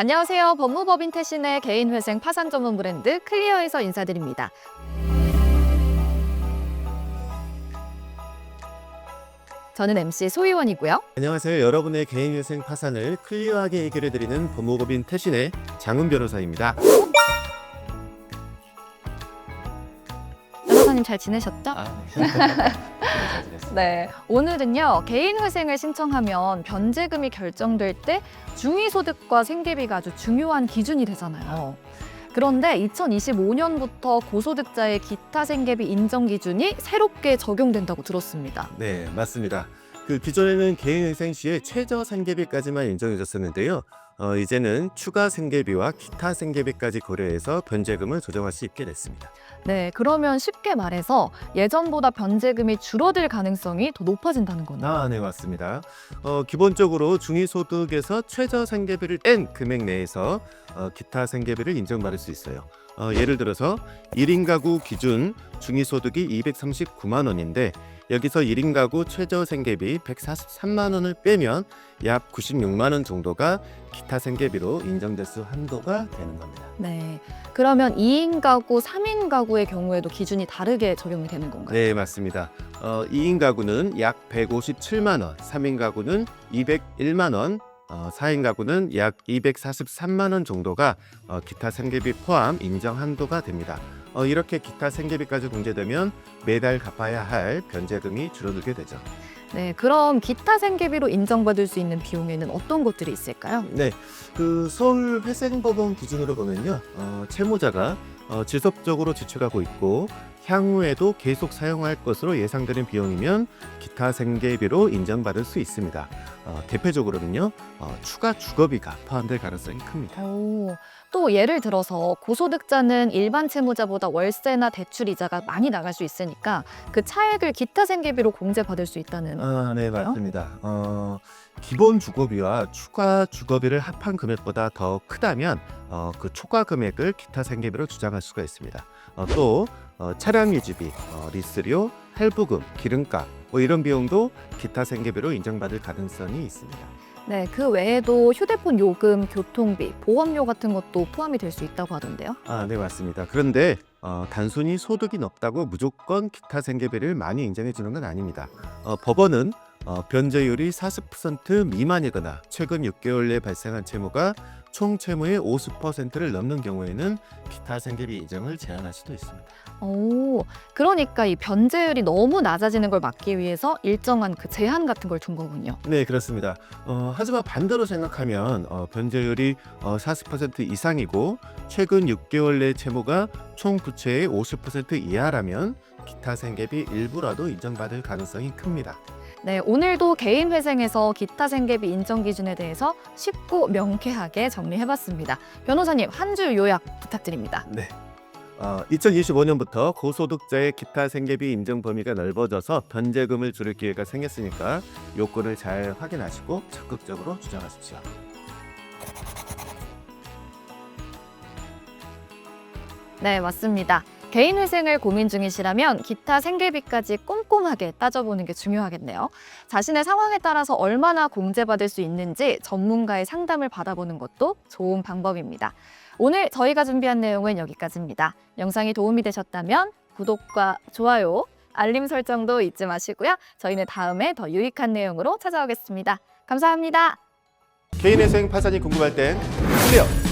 안녕하세요. 법무법인 태신의 개인회생 파산 전문 브랜드 클리어에서 인사드립니다. 저는 MC 소희원이고요. 안녕하세요. 여러분의 개인회생 파산을 클리어하게 해결해 드리는 법무법인 태신의 장훈 변호사입니다. 변호사님 잘 지내셨죠? 아, 네. 네. 오늘은요, 개인회생을 신청하면 변제금이 결정될 때 중위소득과 생계비가 아주 중요한 기준이 되잖아요. 그런데 2025년부터 고소득자의 기타 생계비 인정 기준이 새롭게 적용된다고 들었습니다. 네, 맞습니다. 그 기존에는 개인회생 시에 최저 생계비까지만 인정해줬었는데요. 어, 이제는 추가 생계비와 기타 생계비까지 고려해서 변제금을 조정할 수 있게 됐습니다. 네, 그러면 쉽게 말해서 예전보다 변제금이 줄어들 가능성이 더 높아진다는 거네요. 아, 네, 맞습니다. 어, 기본적으로 중위소득에서 최저 생계비를 뗀 금액 내에서 어, 기타 생계비를 인정받을 수 있어요. 어, 예를 들어서 1인 가구 기준 중위소득이 239만 원인데 여기서 1인 가구 최저 생계비 143만 원을 빼면 약 96만 원 정도가 기타 생계비로 인정될 수 한도가 되는 겁니다. 네. 그러면 2인 가구, 3인 가구의 경우에도 기준이 다르게 적용이 되는 건가요? 네, 맞습니다. 어, 2인 가구는 약 157만 원, 3인 가구는 201만 원, 어, 4인 가구는 약 243만 원 정도가 어, 기타 생계비 포함 인정 한도가 됩니다. 어, 이렇게 기타 생계비까지 공제되면 매달 갚아야 할 변제금이 줄어들게 되죠. 네. 그럼 기타 생계비로 인정받을 수 있는 비용에는 어떤 것들이 있을까요? 네, 그 서울 회생법원 기준으로 보면요, 어, 채무자가 어, 지속적으로 지출하고 있고 향후에도 계속 사용할 것으로 예상되는 비용이면 기타 생계비로 인정받을 수 있습니다. 어, 대표적으로는요, 어, 추가 주거비가 포함될 가능성이 큽니다. 오, 또 예를 들어서 고소득자는 일반 채무자보다 월세나 대출 이자가 많이 나갈 수 있으니까 그 차액을 기타 생계비로 공제받을 수 있다는 아, 네, 그래요? 맞습니다. 어, 기본 주거비와 추가 주거비를 합한 금액보다 더 크다면 어, 그 초과 금액을 기타 생계비로 주장할 수가 있습니다. 어, 또 어, 차량 유지비, 어, 리스료, 할부금, 기름값 뭐 이런 비용도 기타 생계비로 인정받을 가능성이 있습니다. 네, 그 외에도 휴대폰 요금, 교통비, 보험료 같은 것도 포함이 될 수 있다고 하던데요. 아, 네, 맞습니다. 그런데 어, 단순히 소득이 높다고 무조건 기타 생계비를 많이 인정해 주는 건 아닙니다. 어, 법원은 어, 변제율이 40% 미만이거나 최근 6개월 내에 발생한 채무가 총 채무의 50%를 넘는 경우에는 기타 생계비 인정을 제한할 수도 있습니다. 오, 그러니까 이 변제율이 너무 낮아지는 걸 막기 위해서 일정한 그 제한 같은 걸 둔 거군요. 네, 그렇습니다. 어, 하지만 반대로 생각하면 어, 변제율이 어, 40% 이상이고 최근 6개월 내 채무가 총 부채의 50% 이하라면 기타 생계비 일부라도 인정받을 가능성이 큽니다. 네, 오늘도 개인 회생에서 기타 생계비 인정 기준에 대해서 쉽고 명쾌하게 정리해봤습니다. 변호사님 한 줄 요약 부탁드립니다. 네. 어, 2025년부터 고소득자의 기타 생계비 인정 범위가 넓어져서 변제금을 줄일 기회가 생겼으니까 요건을 잘 확인하시고 적극적으로 주장하십시오. 네, 맞습니다. 개인 회생을 고민 중이시라면 기타 생계비까지 꼼꼼하게 따져보는 게 중요하겠네요. 자신의 상황에 따라서 얼마나 공제받을 수 있는지 전문가의 상담을 받아보는 것도 좋은 방법입니다. 오늘 저희가 준비한 내용은 여기까지입니다. 영상이 도움이 되셨다면 구독과 좋아요, 알림 설정도 잊지 마시고요. 저희는 다음에 더 유익한 내용으로 찾아오겠습니다. 감사합니다. 개인회생 파산이 궁금할 땐 클리어